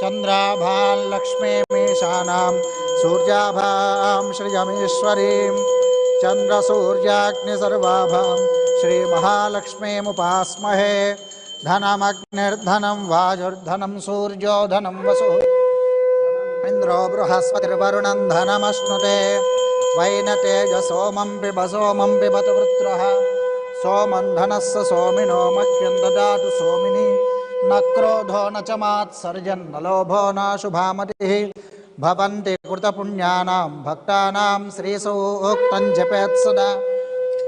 चन्द्राभां लक्ष्मीमीशानां सूर्याभां श्रियमीश्वरीं, चन्द्रसूर्याग्निसर्वाभां श्रीमहालक्ष्मीमुपास्महे। धनमग्निर्धनं वाजुर्धनं सूर्यो धनं वसुः। इन्द्रो बृहस्पतिर्वरुणं धनमश्नुते। वैनतेज सोमं पिब सोमं पिबत वृत्रः। सोमं धनस्य सोमिनो मह्यं ददातु सोमिनि। न क्रोधो न च मात्सर्जन्न लोभो न शुभामतिः। भवन्ति कृतपुण्यानां भक्तानां श्रीसूक्तं जपेत् सदा।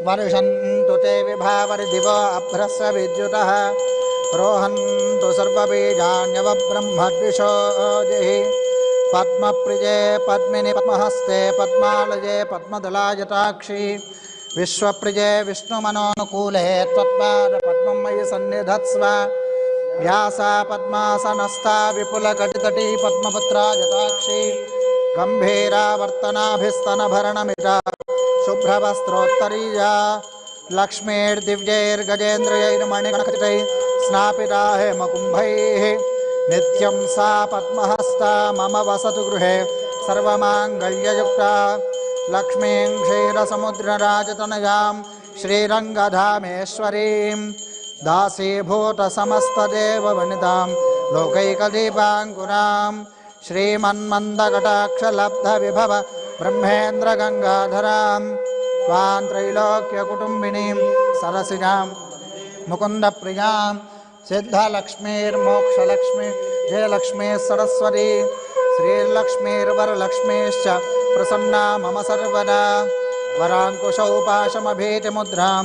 वर्षन्तु ते विभावरिदिव अभ्रस्य विद्युतः। रोहन्तु सर्वबीजान्यवब्रह्मद्विषोजिः पद्मप्रिये पद्मिनि पद्महस्ते पद्मालये पद्मदलायताक्षी। विश्वप्रिये विष्णुमनोनुकूले त्वत्पादपद्मं मयि सन्निधत्स्व। व्यासा पद्मासनस्था विपुलकटितटी पद्मपुत्रा यताक्षी गम्भीरावर्तनाभिस्तनभरणमिता। शुभ्रवस्त्रोत्तरीया। लक्ष्मीर्दिव्यैर्गजेन्द्रियैर्मणिगणखचितैः स्नापिता हेमकुम्भैः नित्यं सा पद्महस्ता मम वसतु गृहे। सर्वमाङ्गल्ययुक्ता। लक्ष्मीं क्षीरसमुद्रराजतनयां। श्रीरङ्गधामेश्वरीं दासीभूतसमस्तदेववनितां लोकैकदीपाङ्कुरां श्रीमन्मन्दकटाक्षलब्धविभव ब्रह्मेन्द्रगङ्गाधरां त्वां त्रैलोक्यकुटुम्बिनीं सरसिजां मुकुन्दप्रियाँ सिद्धलक्ष्मीर्मोक्षलक्ष्मी जयलक्ष्मी सरस्वती श्रीर्लक्ष्मीर्वरलक्ष्मीश्च प्रसन्ना मम सर्वदा वराङ्कुशौपाशमभीतिमुद्रां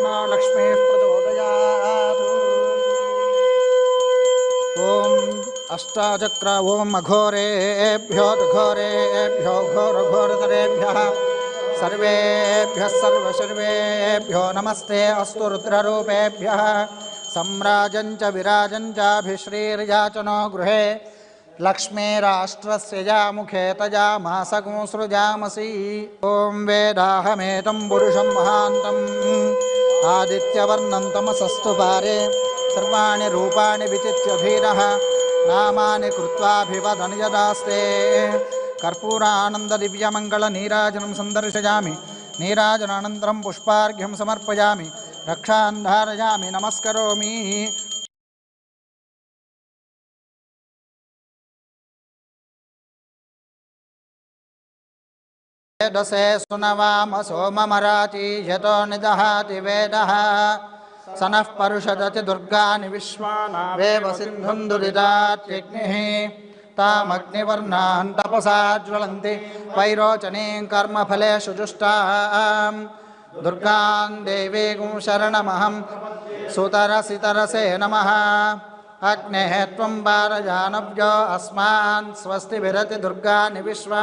तन्नो लक्ष्मीः अष्टाचक्र, ॐ अघोरेभ्यो घोरेभ्यो घोरघोरतरेभ्यः सर्वेभ्यः नमस्ते अस्तु रुद्ररूपेभ्यः। सम्राजं च विराजं चाभिश्रीर्याचनो गृहे। लक्ष्मीराष्ट्रस्य यामुखे तजामासगुंसृजामसि ॐ वेदाहमेतं पुरुषं महान्तम् आदित्यवर्णं तमसस्तु पारे सर्वाणि रूपाणि विचित्य धीरः नामानि कृत्वाभिवदन् यदास्ते कर्पूरानन्ददिव्यमङ्गलनीराजनं सन्दर्शयामि, नीराजनानन्तरं पुष्पार्घ्यं समर्पयामि रक्षान् धारयामि नमस्करोमि। वेदसे सुनवाम सोममराति यतो निदहाति वेदः। स परुषदति दुर्गानि विश्वानावेव सिन्धुं दुरितात्यग्निः तामग्निवर्णान् तपसा ज्वलन्ति वैरोचनीं कर्मफलेषु जुष्टाम्। दुर्गां देवीं शरणमहं सुतरसितरसे नमः। अग्नेः त्वं पारजानव्यो अस्मान् स्वस्ति विरति दुर्गानि विश्वा।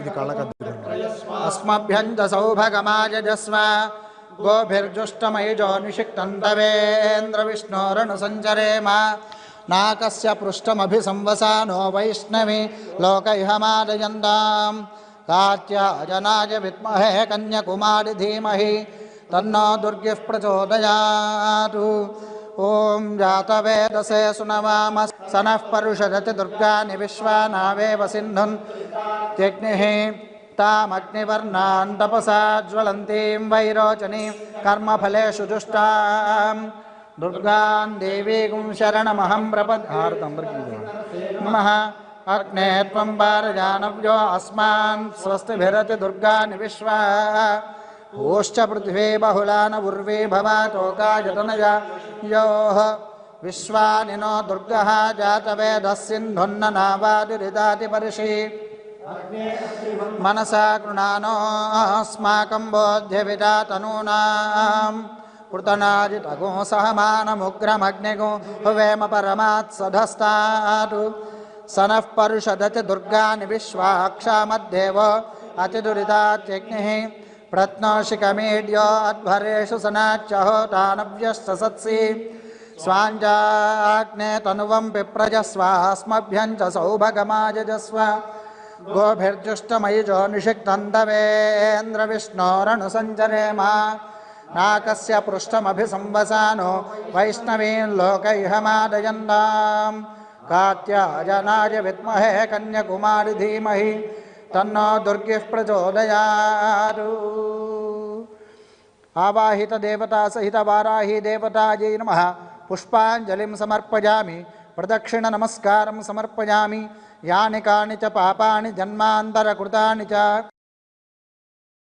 ಇದು ಕಳಕದ್ದು ಅಸ್ಮಭ್ಯಂತ ಸೌಭಗಮಾಯಜಸ್ವ लोक धीमहि तन्नो दुर्गिः प्रचोदयात् ॐ जातवेदसे सुनवामः सनः परुषदति दुर्गानि विश्वानावेव सिन्धुन्। त्यग्निः तामग्निवर्णान् तपसा ज्वलती वैरोचनी कर्म फलेशु दुष्टा दुर्गा देवी शरणमहम नमः। अग्ने त्वं वारजानव्यो अस्मा स्वस्तिरति दुर्गा विश्वा ओश्च पृथिवी बहुलान उर्वी भवातोकायतनया योः विश्वानि नो दुर्गः जातवेदः सिन्धुन्ननावादिरिदाति पर्षि। मनसा गृणानोऽस्माकं बोध्यविदा तनूनां कृतनाजितगो सहमानमुग्रमग्निगो हुवेम परमात् सधस्तात्। स नः परुषदति दुर्गानि विश्वाक्षामद्देव अतिदुरितात्यग्निः प्रत्नशिखमीड्यो अध्वरेषु सनाच्यहोतानव्यश्च सत्सि स्वाञ्जाग्ने तनुवं विप्रजस्वास्मभ्यं च सौभगमाजस्व गोभिर्जुष्टमयुजो निषिक्तन्दवेन्द्रविष्णोरनुसञ्चरेमा नाकस्य पृष्ठमभिसंवसानो वैष्णवीन् लोकैहमादयन्ताम्। कात्यायनाय विद्महे कन्याकुमारि धीमहि तन्नो दुर्गिः प्रचोदयात् आवाहित देवता सहित वाराही देवतायै नमः पुष्पाञ्जलिं समर्पयामि प्रदक्षिण नमस्कारं समर्पयामि यानि कानि च पापानि जन्मान्तरकृतानि च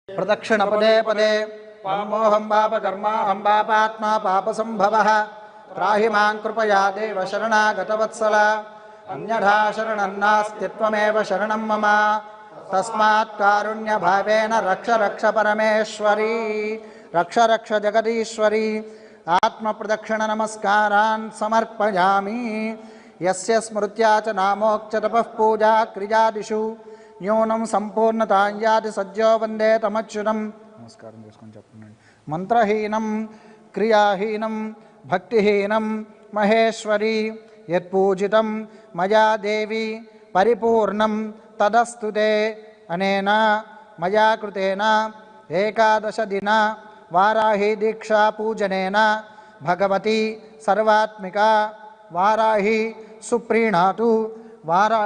प्रदक्षिणपदे पदे पामोऽहं पापकर्माहं पापात्मा पापसम्भवः त्राहि मां कृपया देव शरणागतवत्सल अन्यथा शरणं नास्ति त्वमेव शरणं मम తస్మాత్ కారుణ్యభావేన రక్ష రక్ష పరమేశ్వరీ రక్ష రక్ష జగదీశ్వరీ ఆత్మ ప్రదక్షిణ నమస్కారాన్ సమర్పయామి. ఎస్య స్మృత్యా చ నామోక్చతపః పూజా క్రియాదిషు న్యూనం సంపూర్ణతాయాది సజ్జో వందే తమచ్యునం నమస్కారం చేసుకొని చెప్పండి. మంత్రహీనం క్రియాహీనం భక్తిహీనం మహేశ్వరి యత్పూజితం మయా దేవి పరిపూర్ణం तदस्तु ते एकादश मया वाराही दीक्षा वाराहिदीक्षापूजनेन भगवती सर्वात्मिका वाराहि सुप्रीणातु वारा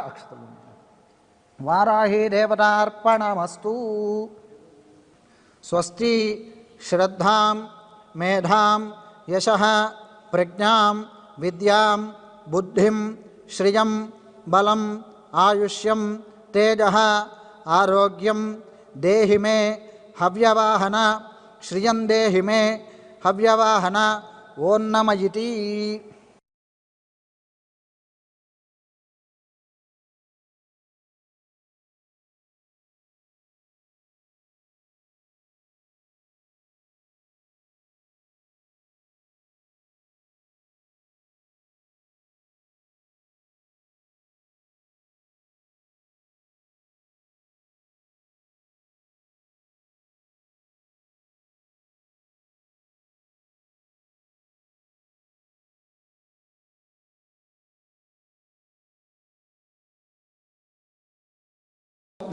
वाराही देवतार्पणमस्तु। स्वस्ति श्रद्धां, मेधां, यशः, प्रज्ञां, विद्यां, बुद्धिं, श्रियं, बलम् आयुष्यं तेज आरोग्यम देहि मे हव्यवाहन श्रियं देहि मे हव्यवाहन ओन्नमयिती।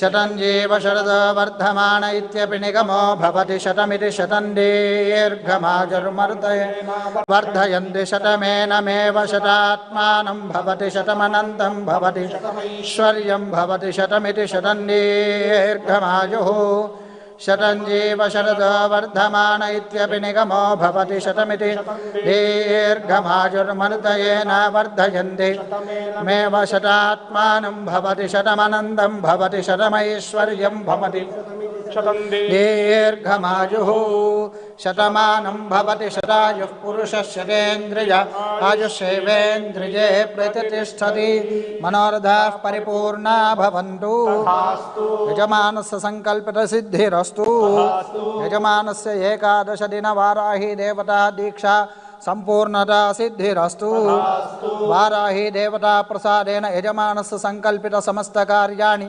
शतञ्जीव शरदो वर्धमान इत्यपि निगमो भवति शतमिति शतं दीर्घमाजुर्मर्दय वर्धयन्ति शतमेनमेव शतात्मानं भवति शतमनन्तं भवति। ऐश्वर्यं भवति शतमिति शतं शतञ्जीव शरदो वर्धमान इत्यपि निगमो भवति शतमिति। दीर्घमाजुर्मनुतयेन वर्धयन्ति। मेव शतात्मानं भवति शतमनन्दं भवति शतमैश्वर्यं भवति। दीर्घमाजुः शतमानं भवति शतायुः पुरुषः शतेन्द्रिय आयुषेवेन्द्रिये प्रतिष्ठति। मनोरथाः परिपूर्णा भवन्तु। यजमानस्य सङ्कल्पितसिद्धिरस्तु। यजमानस्य एकादशदिनवाराहि देवता दीक्षा सम्पूर्णता सिद्धिरस्तु। वाराहि देवता प्रसादेन यजमानस्य सङ्कल्पितसमस्तकार्याणि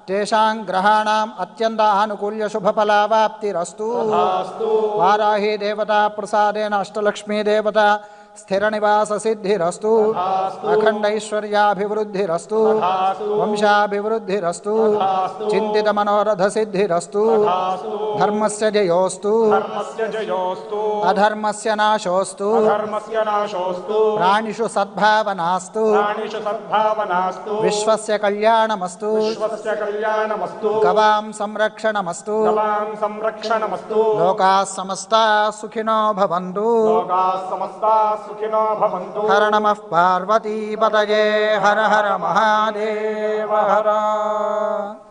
स्थिताः तेषां ग्रहाणाम् अत्यन्त आनुकूल्यशुभफलावाप्तिरस्तु वाराही देवता प्रसादेन अष्टलक्ष्मी देवता स्थिरनिवाससिद्धिरस्तु। अखण्डैश्वर्याभिवृद्धिरस्तु। वंशाभिवृद्धिरस्तु। चिन्तितमनोरथसिद्धिरस्तु। धर्मस्य जयोस्तु। अधर्मस्य नाशोऽस्तु प्राणिषु सद्भावनास्तु। प्राणिषु सद्भावनास्तु। विश्वस्य कल्याणमस्तु। गवां संरक्षणमस्तु। लोकाः समस्ताः सुखिनो भवन्तु। लोकाः समस्ताः सुखिनो भवन्तु हर नमः पार्वतीपतये हर हर महादेव हर।